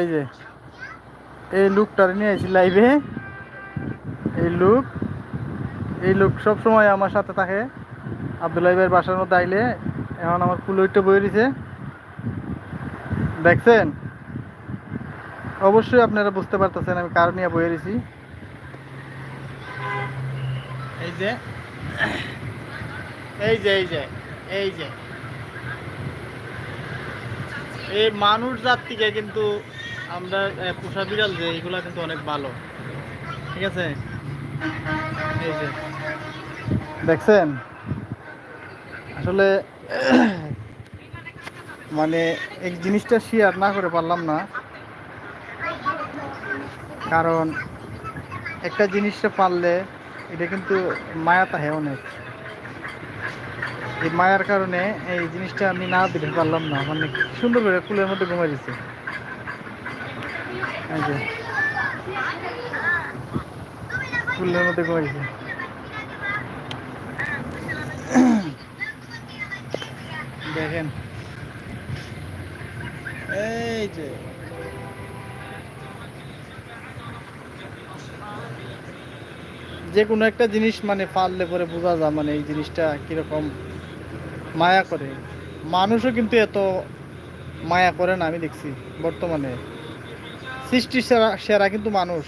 এই যে, এই লুকটার নিয়ে আইছি লাইভে এই লুক এই লোক সব সময় আমার সাথে থাকে। আবদুল্লাহ ভাইয়ের বাসার মধ্যে আইলে এখন আমার কুলোইটা বয়ে দিছে। দেখছেন? অবশ্যই আপনারা বুঝতে পারতেছেন আমি কার নিয়ে বয়ে দিছি। এই যে এই যে এই যে এই যে। এই মানুষ জাত থেকে কিন্তু আমরা পোষা বিড়াল যে, এগুলা কিন্তু অনেক ভালো। ঠিক আছে? দেখছেন? আসলে মানে এই জিনিসটা শেয়ার না করে পারলাম না। কারণ, একটা জিনিসটা পারলে, এটা কিন্তু মায়া তাহে অনেক। এই মায়ার কারণে এই জিনিসটা আমি না দিতে পারলাম না। মানে সুন্দর করে কুলের মধ্যে ঘুমাই দিচ্ছে যে কুলের মধ্যে দেখেন। এই যে। যে কোনো একটা জিনিস মানে পারলে পরে বোঝা যায় মানে এই জিনিসটা কীরকম মায়া করে। মানুষও কিন্তু এত মায়া করে না, আমি দেখছি বর্তমানে। সৃষ্টির সেরা সেরা কিন্তু মানুষ।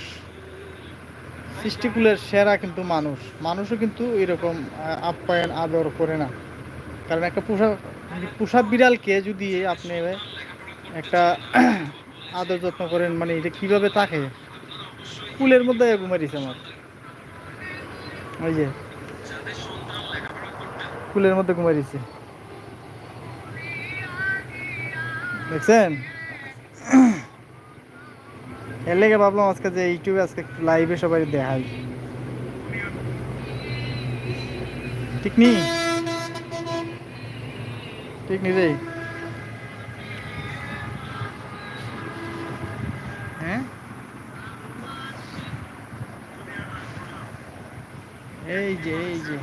সৃষ্টিকুলের সেরা কিন্তু মানুষ। মানুষও কিন্তু এরকম আপ্যায়ন, আদর করে না। কারণ একটা পোষা পোষা বিড়ালকে যদি আপনি একটা আদর যত্ন করেন মানে এটা কীভাবে থাকে? কুলের মধ্যে ঘুমাই দিছে আমার। ওই যে, কুলের মধ্যে ঘুমাই দিছে দেখছেন? এর লেগে ভাবলাম আজকে যে ইউটিউবে আজকে লাইভে সবাই দেখাই। ঠিক নি ঠিক নি রে। হ্যাঁ? এই যে এই যে।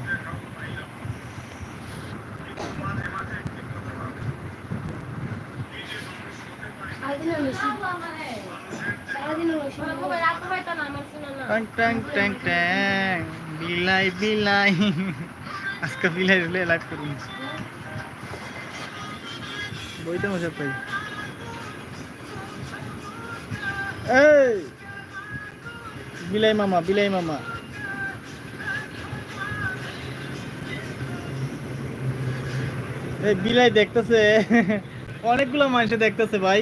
ট্যাং ট্যাং ট্যাং ট্যাং। বিলাই বিলাই। আজকে বিলাই রিলে বইতে মজা বিলাই মামা বিলাই মামা। এই, বিলাই দেখতেছে। অনেকগুলো মানুষ দেখতেছে ভাই।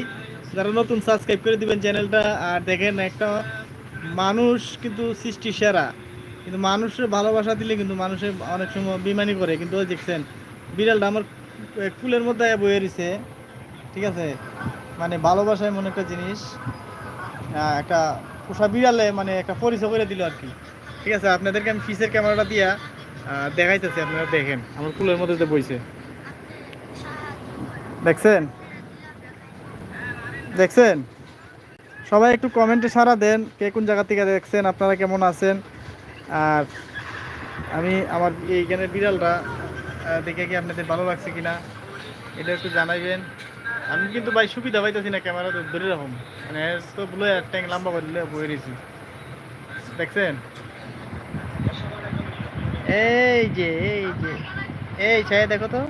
যারা নতুন সাবস্ক্রাইব করে দিবেন চ্যানেলটা আর দেখেন একটা মানুষ কিন্তু সৃষ্টি সেরা। কিন্তু মানুষের ভালোবাসা দিলে কিন্তু মানুষের অনেক সময় বিমানি করে। কিন্তু ওই দেখছেন, বিড়ালটা আমার কুলের মধ্যে বয়ে রয়েছে ঠিক আছে? মানে ভালোবাসা এমন একটা জিনিস একটা পোষা বিড়ালে মানে একটা পরিচয় করে দিল আর কি ঠিক আছে? আপনাদেরকে আমি ফিসের ক্যামেরাটা দিয়া দেখাইতেছি, আপনারা দেখেন। আমার কুলের মধ্যে বইছে। দেখছেন? দেখছেন? সবাই একটু কমেন্টে সারা দেন, কে কোন জায়গা থেকে দেখছেন, আপনারা কেমন আছেন? আর আমি আমার এইখানে বিড়ালটা দেখে কি আপনাদের ভালো লাগছে কিনা, এটা একটু জানাইবেন। আমি কিন্তু ভাই সুবিধা পাইতেছি না ক্যামেরা তো, ধরে রাখুন। মানে তো বলে ট্যাঙ্ক লম্বা করে দিলে বয়ে রয়েছি। দেখছেন? এই যে এই যে, এই ছায়া দেখো তো,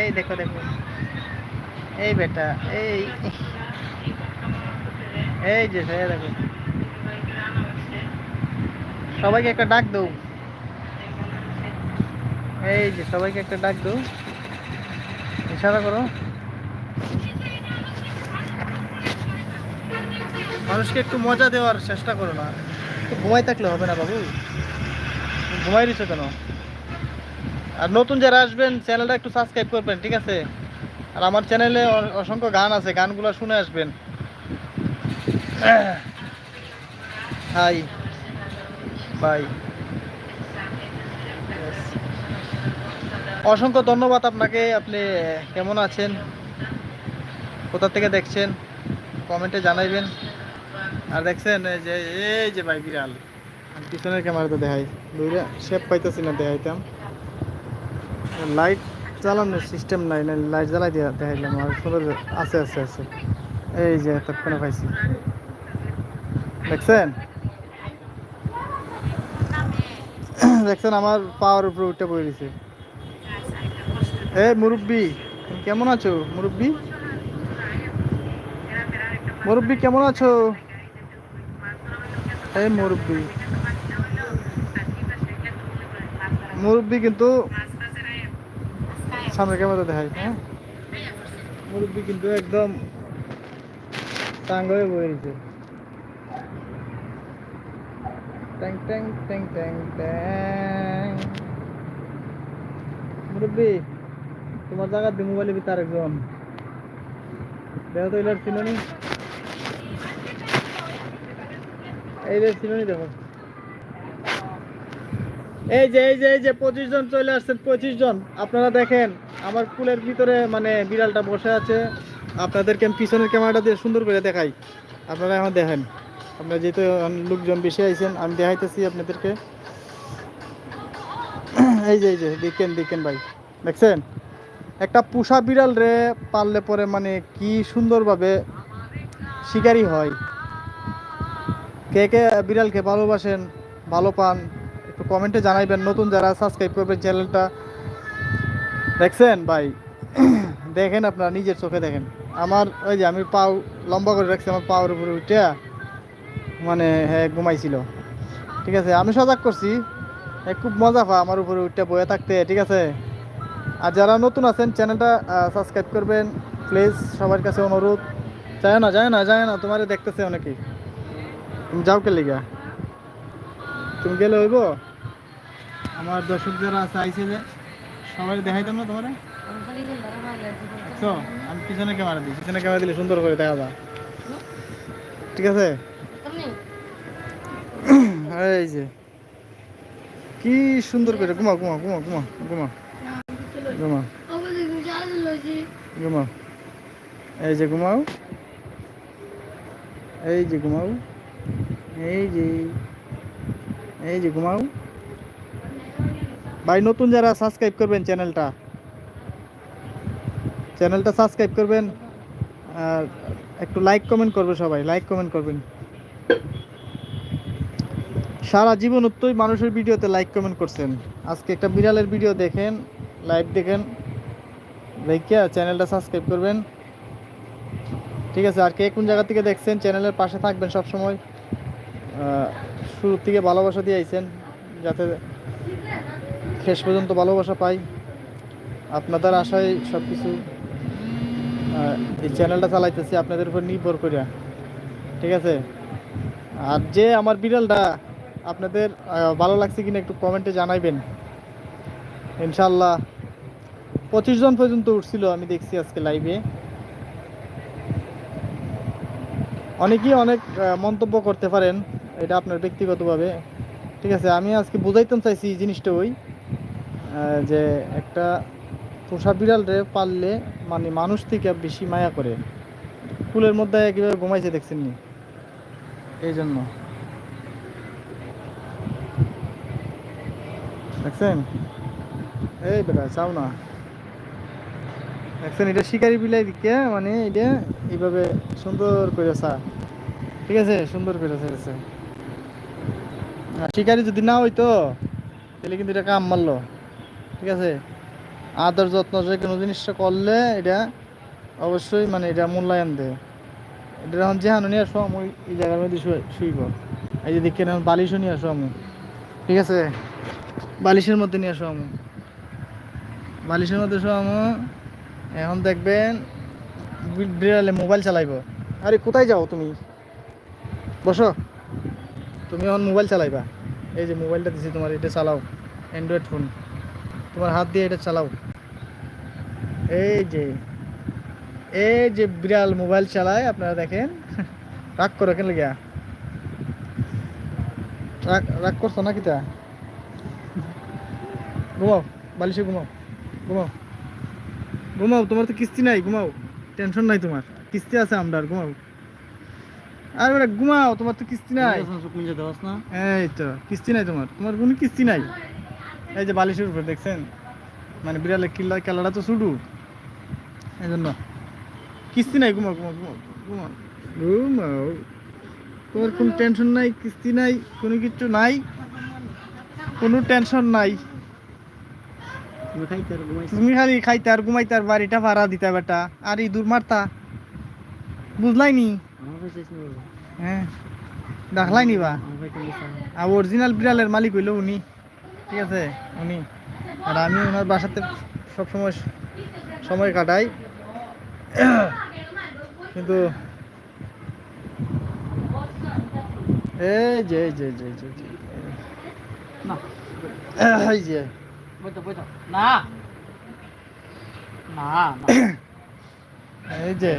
এই দেখো দেখো, এই বেটা, এই এই যে দেখো। সবাইকে একটা ডাক দাও। এই যে সবাইকে একটা ডাক দাও। ইশারা করো। মানুষকে একটু মজা দেওয়ার চেষ্টা করো না। ঘুমাই থাকলে হবে না বাবু। ঘুমাই দিছো কেন? আর নতুন যারা আসবেন চ্যানেলটা একটু সাবস্ক্রাইব করবেন, ঠিক আছে? আর আমার চ্যানেলে অসংখ্য গান আছে, গানগুলো শুনে আসবেন। হাই বাই অসংখ্য ধন্যবাদ আপনাকে, আপনি কেমন আছেন? কোথা থেকে দেখছেন? কমেন্টে জানাইবেন। আর দেখছেন যে, এই যে ভাই বিড়াল। পিছনের ক্যামেরাতে দেখাই। দুইটা শেপ পাইতেছি না, দেখাইতাম। লাইট চালানোর সিস্টেম নাই, না লাইট জ্বালাই দিয়া দেখাইলাম। আর সুন্দর আছে আছে আছে। এই যে এতক্ষণে পাইছি। দেখছেন? দেখছেন আমার পাওয়ার উপরে উঠে পড়ে গেছে। এ, মুরব্বি, কেমন আছো মুরব্বি? মুরব্বি, কেমন আছো? এই মুরব্বি। মুরব্বি কিন্তু সামনে ক্যামেরা দেখাই হ্যাঁ? মুরব্বি কিন্তু একদম টাঙ্গ হয়ে বয়ে গেছে ট্যাং ট্যাং ট্যাং ট্যাং ট্যাং মুরব্বি, তোমার জায়গা দি মোবাইলের ভিতরে একজন দেখো তো এলার চিনি এই যে চিনি দেখো। এই যে এই যে এই যে, পঁচিশ জন চলে আসছেন, পঁচিশ জন। আপনারা দেখেন, আমার পুলের ভিতরে মানে বিড়ালটা বসে আছে। আপনাদেরকে পিছনের ক্যামেরাটা দিয়ে সুন্দর করে দেখাই। আপনারা এখন দেখেন। আপনারা যেহেতু লোকজন বেশি আইছেন, আমি দেখাইতেছি আপনাদেরকে। এই যে এই যে, দেখেন দেখেন ভাই। দেখছেন? একটা পুষা বিড়াল রে পারলে পরে মানে কি সুন্দরভাবে শিকারি হয়। কে কে বিড়ালকে ভালোবাসেন, ভালো পান, একটু কমেন্টে জানাইবেন। নতুন যারা সাবস্ক্রাইব করবেন চ্যানেলটা। দেখছেন ভাই? দেখেন আপনারা, নিজের চোখে দেখেন। আমার ওই যে আমি পাও লম্বা করে রাখছি, আমার পাওয়ার উপরে উঠে। মানে হ্যাঁ ঘুমাইছিল। ঠিক আছে, আমি সজাগ করছি। খুব মজা পা আমার উপরে উঠে বয়ে থাকতে, ঠিক আছে? আর যারা নতুন আছেন, চ্যানেলটা সাবস্ক্রাইব করবেন। প্লিজ, সবার কাছে অনুরোধ। যায় না যায় না যায় না, তোমারে দেখতেছে অনেকেই তুমি যাও কে লিগা? তুমি গেলে হইব? আমার দর্শক যারা আছে আইসে যে, সবাই দেখাইতাম না তোমারে। আমি পিছনে ক্যামেরা দিই, পিছনে ক্যামেরা দিলে সুন্দর করে দেখা যায়। ঠিক আছে? এই যে। কি সুন্দর করে ঘুমাও ঘুমাও ঘুমাও ঘুমাও ঘুমাও ঘুমাও ঘুমাও এই যে ঘুমাও। এই যে ঘুমাও। এই যে। এই যে ঘুমাও। ভাই, নতুন যারা সাবস্ক্রাইব করবেন চ্যানেলটা চ্যানেলটা সাবস্ক্রাইব করবেন আর একটু লাইক কমেন্ট করবে সবাই লাইক কমেন্ট করবেন। সারা জীবন উত্তই মানুষের ভিডিওতে লাইক কমেন্ট করছেন। আজকে একটা বিড়ালের ভিডিও দেখেন লাইভ দেখেন। দেখে চ্যানেলটা সাবস্ক্রাইব করবেন। ঠিক আছে, আর কে কোন জায়গা থেকে দেখছেন চ্যানেলের পাশে থাকবেন সব সময় শুরু থেকে ভালোবাসা দিয়ে আইছেন, যাতে শেষ পর্যন্ত ভালোবাসা পাই। আপনাদের আশায় সব কিছু এই চ্যানেলটা চালাইতেছি, আপনাদের উপর নির্ভর করিয়া। ঠিক আছে? আর যে আমার বিড়ালটা আপনাদের ভালো লাগছে কিনা একটু কমেন্টে জানাইবেন। ইনশাল্লাহ পঁচিশ জন পর্যন্ত উঠছিল, আমি দেখছি আজকে লাইভে অনেকেই অনেক মন্তব্য করতে পারেন, এটা আপনার ব্যক্তিগতভাবে। ঠিক আছে, আমি আজকে বুঝাইতাম চাইছি এই জিনিসটা ওই যে একটা পোষা বিড়াল রে পাললে মানে মানুষ থেকে বেশি মায়া করে। ফুলের মধ্যে কীভাবে ঘুমাইছে দেখছেন নি এই জন্য দেখছেন? এই বেটা, চাও না। দেখছেন, এটা শিকারি বিলাই দিকে মানে এটা এইভাবে সুন্দর করে চা। ঠিক আছে? সুন্দর করে ছেড়েছে আর শিকারি যদি না হইতো, তাহলে কিন্তু এটা কাম মারলো। ঠিক আছে? আদর যত্ন, যে কোনো জিনিসটা করলে এটা অবশ্যই মানে এটা মূল্যায়ন দেয় এটা যখন যেহানো নিয়ে আসো, আমি এই জায়গার মধ্যে শুইব। এই যে দেখে বালিশও নিয়ে আসো আমি। ঠিক আছে? বালিশের মধ্যে নিয়ে আসো আমি বালিশের মধ্যে শো আমি এখন দেখবেন বিড়ালে মোবাইল চালাইব। আরে কোথায় যাও তুমি? বসো। তুমি এখন মোবাইল চালাইবা। এই যে মোবাইলটা দিছি তোমার, এটা চালাও। অ্যান্ড্রয়েড ফোন তোমার হাত দিয়ে এটা চালাও। এই যে এই যে বিড়াল মোবাইল চালায়, আপনারা দেখেন। রাগ করো কেন গিয়া রাগ রাগ করছ না কিতা ঘুমাও বালিশে ঘুমাও ঘুমাও। ঘুমাও তোমার তো কিস্তি নাই ঘুমাও। টেনশন নাই তোমার কিস্তি আছে আমরা ঘুমাও। আর বেটা ঘুমাও তোমার তো কিস্তি নাই। এই তো কিস্তি নাই তোমার তোমার কোনো কিস্তি নাই। এই যে বালিশের উপরে দেখছেন? মানে বিড়ালের কিল্লা খেলাটা তো শুরু এই জন্য। কিস্তি নাই ঘুমাও ঘুমাও ঘুমাও ঘুমাও ঘুমাও। তোর কোনো টেনশন নাই কিস্তি নাই কোনো কিছু নাই কোনো টেনশন নাই। তুমি খাইতে আর ঘুমাইছো? খালি খাইতে আর ঘুমাইতে আর বাড়িটা ভাড়া দিতে বেটা। আর ইঁদুর মারতা। বুঝলাই নি হ্যাঁ। দেখলাই নি বা আর অরিজিনাল বিড়ালের মালিক হইল উনি। ঠিক আছে? উনি। আর আমি ওনার বাসাতে সবসময় সময় কাটাই। কিন্তু এই যে যে যে যে, যে। না। এই যে। বইতো বইতো না। না না। এই যে।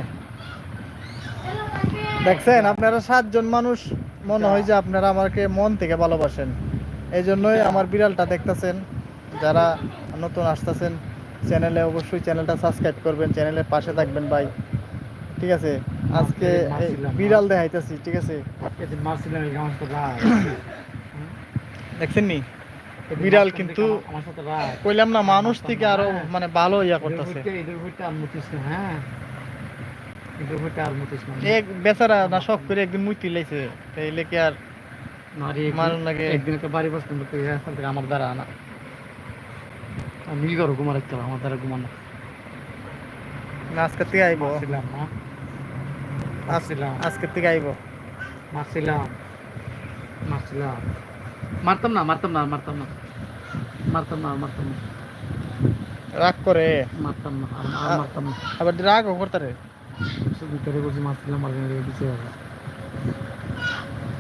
দেখছেন আপনারা সাতজন মানুষ মনে হয় যে আপনারা আমাকে মন থেকে ভালোবাসেন। এই জন্যই আমার বিড়ালটা দেখতেছেন। যারা নতুন আসতেছেন চ্যানেলে অবশ্যই চ্যানেলটা সাবস্ক্রাইব করবেন চ্যানেলের পাশে থাকবেন ভাই। ঠিক আছে? আজকে বিড়াল দেখাইতেছি ঠিক আছে? দেখছেন নি? বিড়াল কিন্তু কইলাম না মানুষ থেকে আরও মানে ভালো ইয়া করতেছে। না হ্যাঁ? না। এক বেচারা না শখ করে একদিন মুইতি লাইছে তাইলে কি আর মারুন লাগে। একদিন বাড়ি বসতাম তো থেকে আমার দ্বারা মিল করো ঘুমার একটা আমার দ্বারা ঘুমানো। না আজকে থেকে আইব। না আজকে থেকে আইব। মারছিলাম। মারছিলাম। মারতাম না মারতাম না মারতাম না। মারতাম না মারতাম না। রাগ করে? মারতাম না আর মারতাম না। আবার রাগ করতারে ভিতরে বসে মারছিলাম দিচ্ছে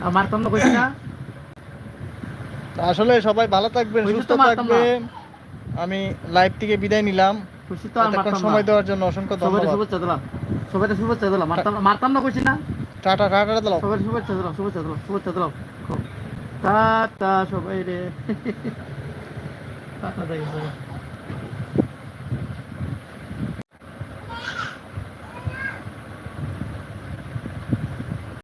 আর মারতাম না কইছি না? আসলে সবাই ভালো থাকবেন সুস্থ থাকবেন। আমি লাইভ থেকে বিদায় নিলাম। সময় দেওয়ার জন্য অসংখ্য সবাই ধন্যবাদ। শুভেচ্ছা দিলাম সবাই শুভেচ্ছা দিলাম মারতাম না মারতাম না কইছি না? টাটা টাটা দিলাম সবাই শুভেচ্ছা দিলাম শুভেচ্ছা দিলাম শুভেচ্ছা দিলাম টাটা সবাই রে। সবাই